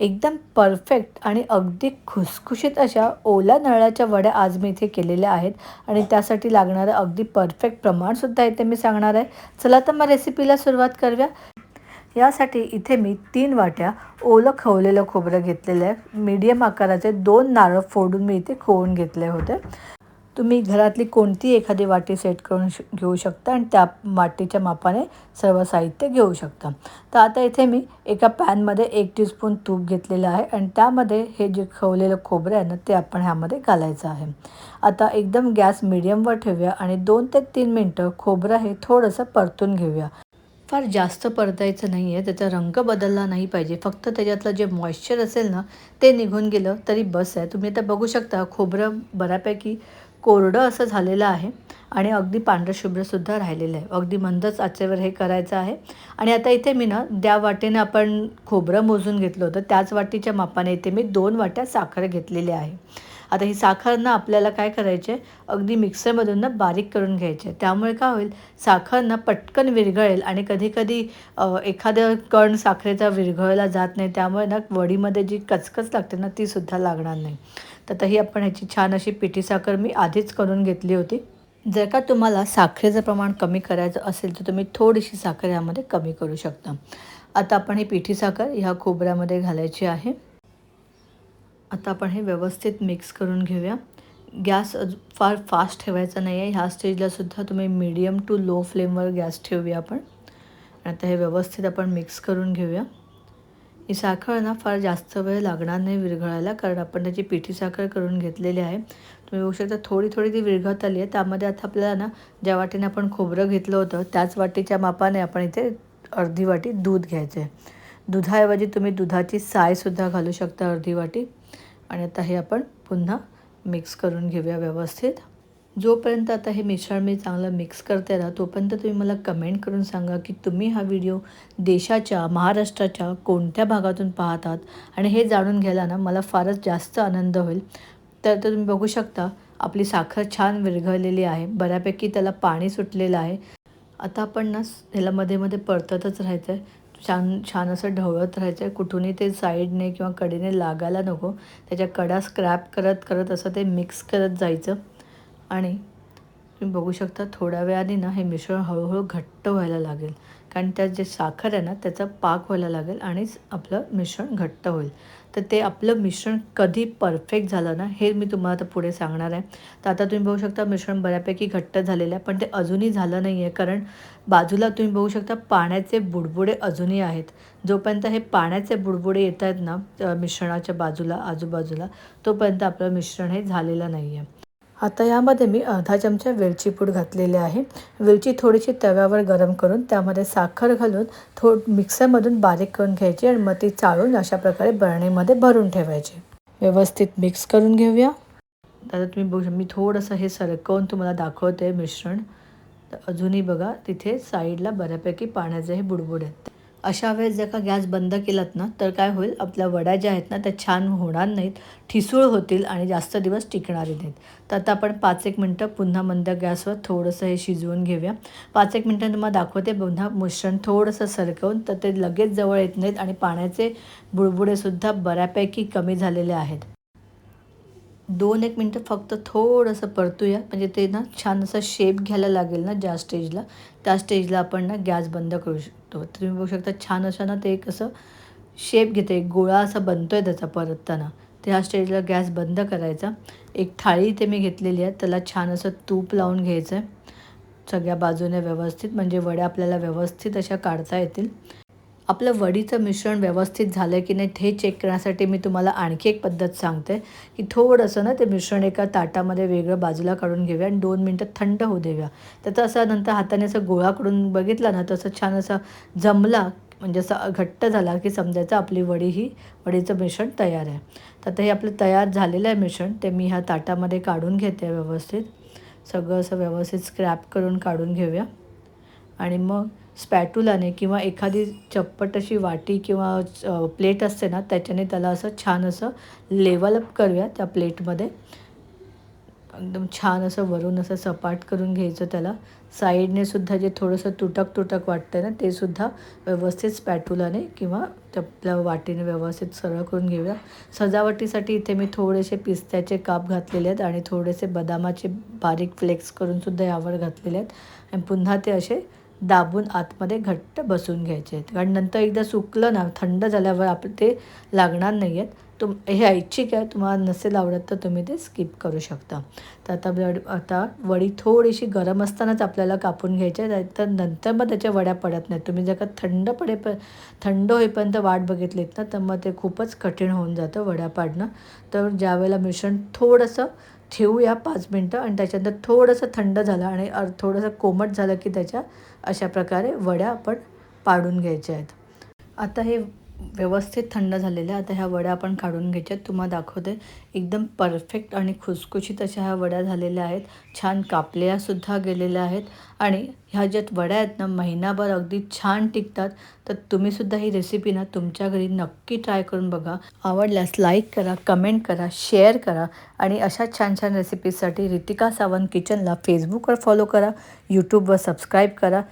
एकदम परफेक्ट आणि अगदी खुसखुशीत अशा ओल्या नळाच्या वड्या आज मी इथे केलेल्या आहेत. आणि त्यासाठी लागणारं अगदी परफेक्ट प्रमाणसुद्धा इथे मी सांगणार आहे. चला तर मग रेसिपीला सुरुवात करूया. यासाठी इथे मी तीन वाट्या ओलं खवलेलं खोबरं घेतलेलं आहे. मीडियम आकाराचे दोन नारळ फोडून मी इथे खोवून घेतले होते. तुम्ही घरातली कोणती एखादी वाटी सेट करून श घेऊ शकता आणि त्या वाटीच्या मापाने सर्व साहित्य घेऊ शकता. तर आता इथे मी एका पॅनमध्ये एक टीस्पून तूप घेतलेलं आहे आणि त्यामध्ये हे जे खवलेलं खोबरं आहे ना ते आपण ह्यामध्ये घालायचं आहे. आता एकदम गॅस मिडियमवर ठेवूया आणि दोन ते तीन मिनटं खोबरं हे थोडंसं परतून घेऊया. फार जास्त परतायचं नाही आहे त्याचा रंग बदलला नाही पाहिजे. फक्त त्याच्यातलं जे मॉइश्चर असेल ना ते निघून गेलं तरी बस आहे. तुम्ही आता बघू शकता खोबरं बऱ्यापैकी कोरडं असं झालेलं आहे आणि अगदी पांढरं शुभ्रसुद्धा राहिलेलं आहे. अगदी मंदच आचेवर हे करायचं आहे. आणि आता इथे मी ना त्या वाटेनं आपण खोबरं मोजून घेतलं होतं. त्याच वाटीच्या मापाने इथे मी दोन वाट्या साखर घेतलेली आहे. आता ही साखर ना आपल्याला काय करायचे अगदी मिक्सरमधून ना बारीक करून घ्यायचे त्यामुळे काय होईल? साखर ना पटकन विरघळेल आणि कधीकधी एखादं कण साखरेचा विरघळला जात नाही. त्यामुळे ना वडीमध्ये जी कचकच लागते ना तीसुद्धा लागणार नाही. तर तही आपण ह्याची छान अशी पिठी साखर मी आधीच करून घेतली होती. जर का तुम्हाला साखरेचं प्रमाण कमी करायचं असेल तर तुम्ही थोडीशी साखर यामध्ये कमी करू शकता. आता आपण ही पिठी साखर ह्या खोबऱ्यामध्ये घालायची आहे. आता आपण हे व्यवस्थित मिक्स करून घेऊया. गॅस फार फास्ट ठेवायचा नाही आहे ह्या स्टेजलासुद्धा तुम्ही मीडियम टू लो फ्लेमवर गॅस ठेवूया आपण. आता हे व्यवस्थित आपण मिक्स करून घेऊया. ही साखर ना फार जास्त वेळ लागणार नाही विरघळायला कारण आपण त्याची पिठी साखर करून घेतलेली आहे. तुम्ही बघू शकता थोडी थोडी ती विरघळत आली आहे. त्यामध्ये आता आपल्याला ना ज्या वाटीने आपण खोबरं घेतलं होतं त्याच वाटीच्या मापाने आपण इथे अर्धी वाटी दूध घ्यायचं आहे दुधाऐवजी तुम्ही दुधाची सायसुद्धा घालू शकता अर्धी वाटी. आणि आता हे आपण पुन्हा मिक्स करून घेऊया व्यवस्थित. जोपर्यंत आता हे मिश्रण मी चांगलं मिक्स करते ना तोपर्यंत तुम्ही मला कमेंट करून सांगा की तुम्ही हा व्हिडिओ देशाच्या महाराष्ट्राच्या कोणत्या भागातून पाहतात? आणि हे जाणून घ्यायला ना मला फारच जास्त आनंद होईल. तर तर तुम्ही बघू शकता आपली साखर छान विरघळलेली आहे. बऱ्यापैकी त्याला पाणी सुटलेलं आहे. आता आपण ना ह्याला मध्ये मध्ये परततच राहायचं आहे छान छान असं ढवळत राहायचं आहे कुठूनही ते साईडने किंवा कडेने लागायला नको. त्याच्या कडा स्क्रॅप करत करत असं ते मिक्स करत जायचं. आणि तुम्ही बघू शकता थोड्या वेळाने ना हे मिश्रण हळूहळू घट्ट व्हायला लागेल. कारण त्यात जे साखर आहे ना त्याचा पाक व्हायला लागेल आणिच आपलं मिश्रण घट्ट होईल. तर ते आपलं मिश्रण कधी परफेक्ट झालं ना हे मी तुम्हाला आता पुढे सांगणार आहे. तर आता तुम्ही बघू शकता मिश्रण बऱ्यापैकी घट्ट झालेलं आहे पण ते अजूनही झालं नाही आहे. कारण बाजूला तुम्ही बघू शकता पाण्याचे बुडबुडे अजूनही आहेत. जोपर्यंत हे पाण्याचे बुडबुडे येत आहेत ना मिश्रणाच्या बाजूला आजूबाजूला तोपर्यंत आपलं मिश्रण हे झालेलं नाही आहे. आता यामध्ये मी अर्धा चमचा वेलची पूड घातलेली आहे. वेलची थोडीशी तव्यावर गरम करून त्यामध्ये साखर घालून थो मिक्सरमधून बारीक करून घ्यायची आणि मग ती चाळून अशा प्रकारे बरणीमध्ये भरून ठेवायची. व्यवस्थित मिक्स करून घेऊया. आता तुम्ही बघू मी थोडंसं हे सरकवून तुम्हाला दाखवते मिश्रण. अजूनही बघा तिथे साईडला बऱ्यापैकी पाण्याचे हे बुडबुड आहेत अशा वेळेस जर का गॅस बंद केलात ना तर काय होईल? आपल्या वड्या ज्या आहेत ना त्या छान होणार नाहीत ठिसूळ होतील आणि जास्त दिवस टिकणारे नाहीत. तर आता आपण पाच एक मिनटं पुन्हा मंद गॅसवर थोडंसं हे शिजवून घेऊया. पाच एक मिनटं तुम्हाला दाखवते. पुन्हा मिश्रण थोडंसं सरकवून तर ते लगेच जवळ येत नाहीत आणि पाण्याचे बुडबुडेसुद्धा बऱ्यापैकी कमी झालेले आहेत. दोन एक मिनटं फक्त थोडंसं परतूया. म्हणजे ते ना छान असं शेप घ्यायला लागेल ना ज्या स्टेजला त्या स्टेजला आपण ना गॅस बंद करू शकतो. तुम्ही बघू शकता छान असं ना ते एक असं शेप घेते. एक गोळा असा बनतो आहे त्याचा परतताना. ते ह्या स्टेजला गॅस बंद करायचा. एक थाळी इथे मी घेतलेली आहे. त्याला छान असं तूप लावून घ्यायचं आहे सगळ्या बाजूने व्यवस्थित म्हणजे वड्या आपल्याला व्यवस्थित अशा काढता येतील. आपलं वडीचं मिश्रण व्यवस्थित झालं की नाही हे चेक करण्यासाठी मी तुम्हाला आणखी एक पद्धत सांगते की थोडंसं ना ते मिश्रण एका ताटामध्ये वेगळं बाजूला काढून घेऊया आणि दोन मिनटं थंड होऊ देऊया. त्याचा असं नंतर हाताने असं गोळा करून बघितला ना तसं छान असं जमला म्हणजे असं घट्ट झाला की समजायचं आपली वडी ही वडीचं मिश्रण तयार आहे. तर आता हे आपलं तयार झालेलं आहे मिश्रण ते मी ह्या ताटामध्ये काढून घेते व्यवस्थित. सगळं असं व्यवस्थित स्क्रॅप करून काढून घेऊया. आणि मग स्पॅटुलाने किंवा एखादी चप्पट अशी वाटी किंवा प्लेट असते ना त्याच्याने त्याला असं छान असं लेवल अप करूया त्या प्लेटमध्ये. एकदम छान असं वरून असं सपाट करून घ्यायचं त्याला. साईडने सुद्धा जे थोडंसं तुटक तुटक वाटतं ना ते सुद्धा व्यवस्थित स्पॅटुलाने किंवा त्या आपल्या वाटीने व्यवस्थित सरळ करून घेऊया. सजावटीसाठी इथे मी थोडेसे पिस्त्याचे काप घातलेले आहेत आणि थोडेसे बदामाचे बारीक फ्लेक्स करूनसुद्धा यावर घातलेले आहेत. आणि पुन्हा ते असे दाबून आतमध्ये घट्ट बसून घ्यायचे आहेत. कारण नंतर एकदा सुकलं ना थंड झाल्यावर आपण ते लागणार नाही आहेत तुम हे ऐच्छिक आहे तुम्हाला नसेल आवडत तर तुम्ही ते स्किप करू शकता. तर आता वड आता वडी थोडीशी गरम असतानाच आपल्याला कापून घ्यायची आहे तर नंतर मग त्याच्या वड्या पडत नाहीत. तुम्ही जर का थंड पडेप थंड होईपर्यंत वाट बघितलीत ना तर मग ते खूपच कठीण होऊन जातं वड्या पाडणं. तर ज्यावेळेला मिश्रण थोडंसं ठेवूया पाच मिनटं आणि त्याच्यानंतर थोडंसं थंड झालं आणि थोडंसं कोमट झालं की त्याच्या अशा प्रकारे वड्या आपण पाडून घ्यायच्या आहेत. आता हे व्यवस्थित थंड झालेल्या आता ह्या वड्या आपण काढून घ्यायच्या तुम्हाला दाखवते. एकदम परफेक्ट आणि खुसखुशीत अशा ह्या वड्या झालेल्या आहेत. छान कापल्यासुद्धा गेलेल्या आहेत. आणि ह्या ज्यात वड्या आहेत ना महिनाभर अगदी छान टिकतात. तर तुम्हीसुद्धा ही रेसिपी ना तुमच्या घरी नक्की ट्राय करून बघा. आवडल्यास लाईक करा कमेंट करा शेअर करा. आणि अशा छान छान रेसिपीजसाठी रितिका सावंत किचनला फेसबुकवर फॉलो करा. यूट्यूबवर सबस्क्राईब करा.